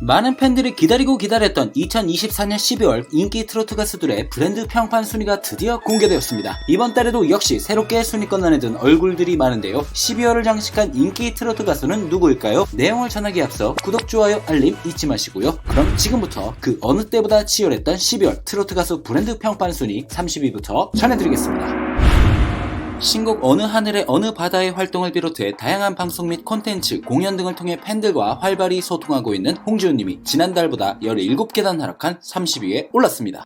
많은 팬들이 기다리고 기다렸던 2024년 12월 인기 트로트 가수들의 브랜드 평판 순위가 드디어 공개되었습니다. 이번 달에도 역시 새롭게 순위권단에 든 얼굴들이 많은데요. 12월을 장식한 인기 트로트 가수는 누구일까요? 내용을 전하기 앞서 구독, 좋아요, 알림 잊지 마시고요. 그럼 지금부터 그 어느 때보다 치열했던 12월 트로트 가수 브랜드 평판 순위 30위부터 전해드리겠습니다. 신곡 어느 하늘의 어느 바다의 활동을 비롯해 다양한 방송 및 콘텐츠, 공연 등을 통해 팬들과 활발히 소통하고 있는 홍지훈님이 지난달보다 17계단 하락한 30위에 올랐습니다.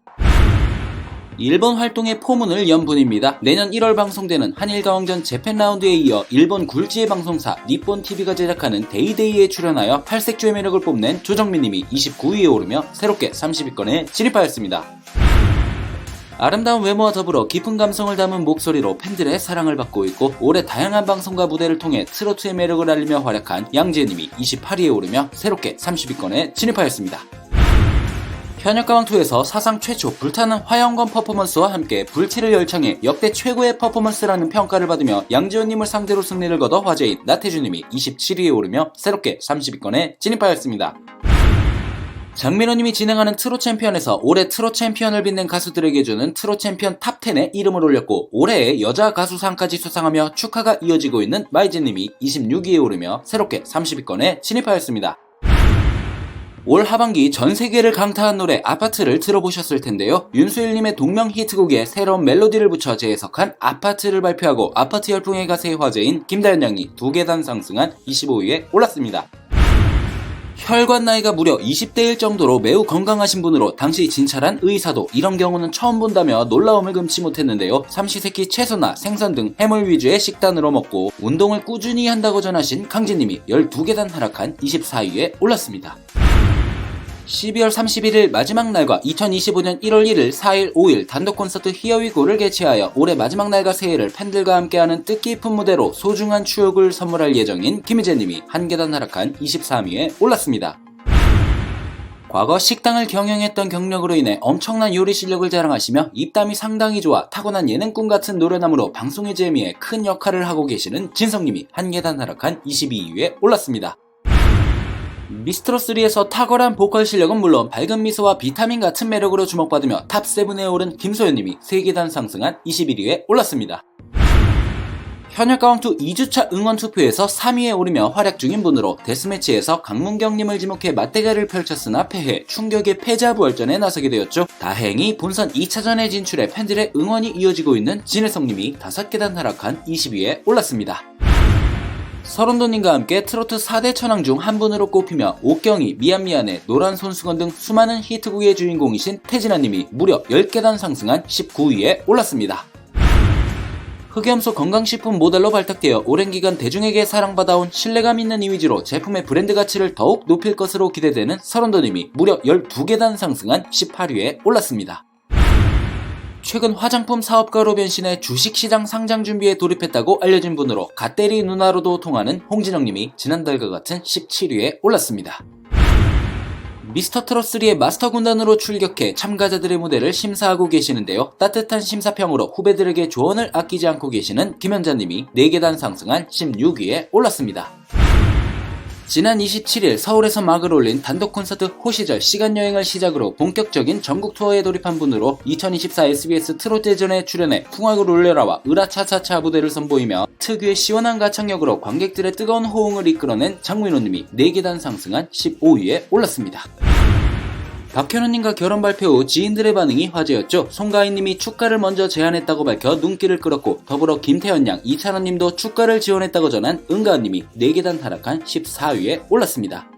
일본 활동의 포문을 연 분입니다. 내년 1월 방송되는 한일가왕전 재팬 라운드에 이어 일본 굴지의 방송사 니폰 TV가 제작하는 데이데이에 출연하여 팔색조의 매력을 뽐낸 조정민님이 29위에 오르며 새롭게 30위권에 진입하였습니다. 아름다운 외모와 더불어 깊은 감성을 담은 목소리로 팬들의 사랑을 받고 있고 올해 다양한 방송과 무대를 통해 트로트의 매력을 알리며 활약한 양재님이 28위에 오르며 새롭게 30위권에 진입하였습니다. 현역가왕2에서 사상 최초 불타는 화영권 퍼포먼스와 함께 불치를 열창해 역대 최고의 퍼포먼스라는 평가를 받으며 양지원님을 상대로 승리를 거둬 화제인 나태주님이 27위에 오르며 새롭게 30위권에 진입하였습니다. 장민호님이 진행하는 트로 챔피언에서 올해 트로 챔피언을 빛낸 가수들에게 주는 트로 챔피언 탑10에 이름을 올렸고 올해의 여자 가수상까지 수상하며 축하가 이어지고 있는 마이즈님이 26위에 오르며 새롭게 30위권에 진입하였습니다. 올 하반기 전 세계를 강타한 노래 아파트를 들어보셨을 텐데요. 윤수일님의 동명 히트곡에 새로운 멜로디를 붙여 재해석한 아파트를 발표하고 아파트 열풍의 가세의 화제인 김다현 양이 두 계단 상승한 25위에 올랐습니다. 혈관 나이가 무려 20대일 정도로 매우 건강하신 분으로 당시 진찰한 의사도 이런 경우는 처음 본다며 놀라움을 금치 못했는데요. 삼시세끼 채소나 생선 등 해물 위주의 식단으로 먹고 운동을 꾸준히 한다고 전하신 강진님이 12계단 하락한 24위에 올랐습니다. 12월 31일 마지막 날과 2025년 1월 1일, 4일, 5일 단독 콘서트 히어위고를 개최하여 올해 마지막 날과 새해를 팬들과 함께하는 뜻깊은 무대로 소중한 추억을 선물할 예정인 김희재님이 한 계단 하락한 23위에 올랐습니다. 과거 식당을 경영했던 경력으로 인해 엄청난 요리 실력을 자랑하시며 입담이 상당히 좋아 타고난 예능꾼 같은 노래남으로 방송의 재미에 큰 역할을 하고 계시는 진성님이 한 계단 하락한 22위에 올랐습니다. 미스트로3에서 탁월한 보컬 실력은 물론 밝은 미소와 비타민 같은 매력으로 주목받으며 탑7에 오른 김소연님이 3계단 상승한 21위에 올랐습니다. 현역가왕2 2주차 응원 투표에서 3위에 오르며 활약 중인 분으로 데스매치에서 강문경님을 지목해 맞대결을 펼쳤으나 패해 충격의 패자부활전에 나서게 되었죠. 다행히 본선 2차전에 진출해 팬들의 응원이 이어지고 있는 진혜성님이 5계단 하락한 20위에 올랐습니다. 서른도님과 함께 트로트 4대 천왕 중 한 분으로 꼽히며 옥경이, 미안미안해, 노란 손수건 등 수많은 히트곡의 주인공이신 태진아님이 무려 10계단 상승한 19위에 올랐습니다. 흑염소 건강식품 모델로 발탁되어 오랜 기간 대중에게 사랑받아온 신뢰감 있는 이미지로 제품의 브랜드 가치를 더욱 높일 것으로 기대되는 서른도님이 무려 12계단 상승한 18위에 올랐습니다. 최근 화장품 사업가로 변신해 주식시장 상장 준비에 돌입했다고 알려진 분으로 갓대리 누나로도 통하는 홍진영님이 지난달과 같은 17위에 올랐습니다. 미스터 트롯3의 마스터 군단으로 출격해 참가자들의 무대를 심사하고 계시는데요. 따뜻한 심사평으로 후배들에게 조언을 아끼지 않고 계시는 김현자님이 4계단 상승한 16위에 올랐습니다. 지난 27일 서울에서 막을 올린 단독 콘서트 호시절 시간여행을 시작으로 본격적인 전국 투어에 돌입한 분으로 2024 SBS 트롯 대전에 출연해 풍악을 올려라와 으라차차차 무대를 선보이며 특유의 시원한 가창력으로 관객들의 뜨거운 호응을 이끌어낸 장민호님이 4계단 상승한 15위에 올랐습니다. 박현우님과 결혼 발표 후 지인들의 반응이 화제였죠. 송가인님이 축가를 먼저 제안했다고 밝혀 눈길을 끌었고 더불어 김태현 양, 이찬원님도 축가를 지원했다고 전한 은가은님이 4계단 하락한 14위에 올랐습니다.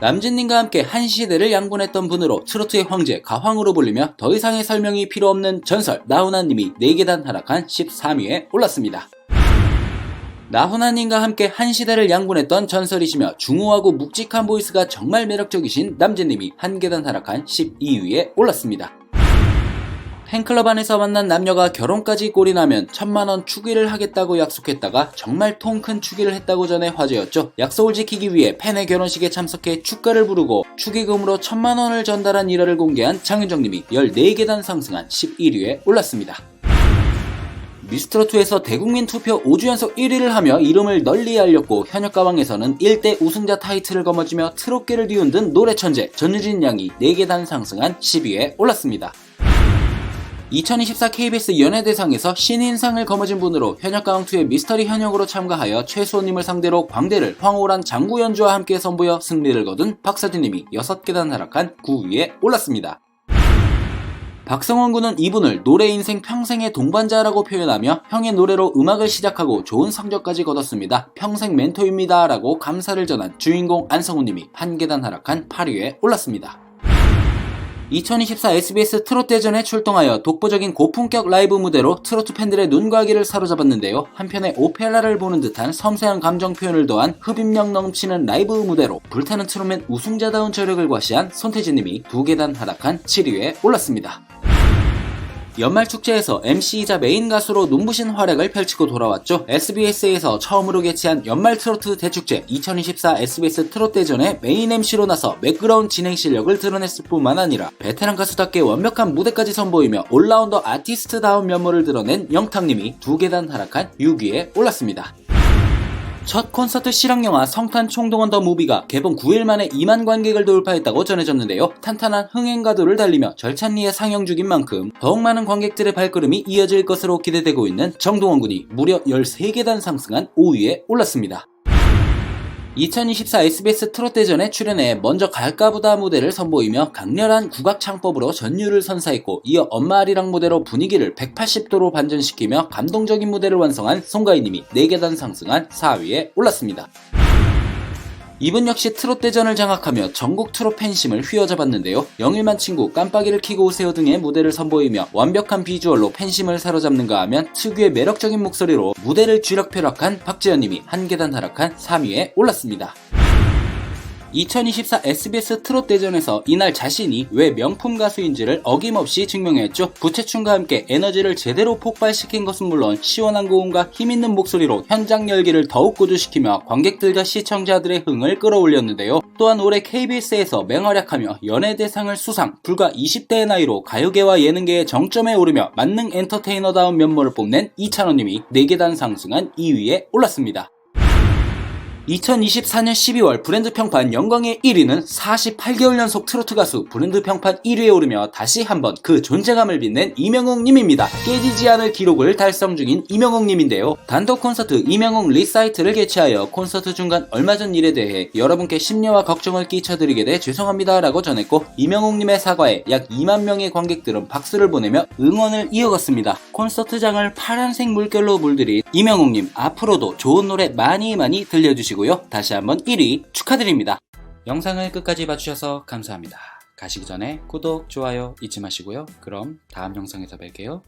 남진님과 함께 한 시대를 양분했던 분으로 트로트의 황제 가황으로 불리며 더 이상의 설명이 필요 없는 전설 나훈아님이 4계단 하락한 13위에 올랐습니다. 나훈아님과 함께 한 시대를 양분했던 전설이시며 중후하고 묵직한 보이스가 정말 매력적이신 남재님이 한 계단 하락한 12위에 올랐습니다. 팬클럽 안에서 만난 남녀가 결혼까지 꼴이 나면 천만원 축의를 하겠다고 약속했다가 정말 통 큰 축의를 했다고 전해 화제였죠. 약속을 지키기 위해 팬의 결혼식에 참석해 축가를 부르고 축의금으로 천만원을 전달한 일화를 공개한 장윤정님이 14계단 상승한 11위에 올랐습니다. 미스트롯2에서 대국민 투표 5주 연속 1위를 하며 이름을 널리 알렸고 현역 가왕에서는 1대 우승자 타이틀을 거머쥐며 트롯계를 뒤흔든 노래 천재 전유진 양이 4계단 상승한 10위에 올랐습니다. 2024 KBS 연예대상에서 신인상을 거머쥔 분으로 현역가왕2의 미스터리 현역으로 참가하여 최수호님을 상대로 광대를 황홀한 장구 연주와 함께 선보여 승리를 거둔 박서진님이 6계단 하락한 9위에 올랐습니다. 박성원 군은 이분을 노래 인생 평생의 동반자라고 표현하며 형의 노래로 음악을 시작하고 좋은 성적까지 거뒀습니다. 평생 멘토입니다. 라고 감사를 전한 주인공 안성우 님이 한 계단 하락한 8위에 올랐습니다. 2024 SBS 트롯 대전에 출동하여 독보적인 고품격 라이브 무대로 트로트 팬들의 눈과 귀를 사로잡았는데요. 한편에 오페라를 보는 듯한 섬세한 감정 표현을 더한 흡입력 넘치는 라이브 무대로 불타는 트롯맨 우승자다운 저력을 과시한 손태진님이 두 계단 하락한 7위에 올랐습니다. 연말 축제에서 MC이자 메인 가수로 눈부신 활약을 펼치고 돌아왔죠. SBS에서 처음으로 개최한 연말 트로트 대축제 2024 SBS 트롯 대전의 메인 MC로 나서 매끄러운 진행 실력을 드러냈을 뿐만 아니라 베테랑 가수답게 완벽한 무대까지 선보이며 올라운더 아티스트다운 면모를 드러낸 영탁님이 두 계단 하락한 6위에 올랐습니다. 첫 콘서트 실황영화 성탄 총동원 더 무비가 개봉 9일 만에 2만 관객을 돌파했다고 전해졌는데요. 탄탄한 흥행가도를 달리며 절찬리에 상영 중인 만큼 더욱 많은 관객들의 발걸음이 이어질 것으로 기대되고 있는 정동원 군이 무려 13계단 상승한 5위에 올랐습니다. 2024 SBS 트롯 대전에 출연해 먼저 갈까보다 무대를 선보이며 강렬한 국악 창법으로 전율을 선사했고 이어 엄마 아리랑 무대로 분위기를 180도로 반전시키며 감동적인 무대를 완성한 송가인님이 4계단 상승한 4위에 올랐습니다. 이분 역시 트롯 대전을 장악하며 전국 트롯 팬심을 휘어잡았는데요. 영일만 친구, 깜빡이를 키고 오세요 등의 무대를 선보이며 완벽한 비주얼로 팬심을 사로잡는가 하면 특유의 매력적인 목소리로 무대를 쥐락펴락한 박재현님이 한 계단 하락한 3위에 올랐습니다. 2024 SBS 트롯 대전에서 이날 자신이 왜 명품 가수인지를 어김없이 증명했죠. 부채춤과 함께 에너지를 제대로 폭발시킨 것은 물론 시원한 고음과 힘있는 목소리로 현장 열기를 더욱 고조시키며 관객들과 시청자들의 흥을 끌어올렸는데요. 또한 올해 KBS에서 맹활약하며 연예대상을 수상, 불과 20대의 나이로 가요계와 예능계의 정점에 오르며 만능 엔터테이너다운 면모를 뽐낸 이찬원님이 4계단 상승한 2위에 올랐습니다. 2024년 12월 브랜드 평판 영광의 1위는 48개월 연속 트로트 가수 브랜드 평판 1위에 오르며 다시 한번 그 존재감을 빛낸 이명웅님입니다. 깨지지 않을 기록을 달성 중인 이명웅님인데요. 단독 콘서트 이명웅 리사이트를 개최하여 콘서트 중간 얼마 전 일에 대해 여러분께 심려와 걱정을 끼쳐드리게 돼 죄송합니다 라고 전했고 이명웅님의 사과에 약 2만 명의 관객들은 박수를 보내며 응원을 이어갔습니다. 콘서트장을 파란색 물결로 물들인 이명웅님 앞으로도 좋은 노래 많이 많이 들려주시고요. 다시 한번 1위 축하드립니다. 영상을 끝까지 봐주셔서 감사합니다. 가시기 전에 구독, 좋아요 잊지 마시고요. 그럼 다음 영상에서 뵐게요.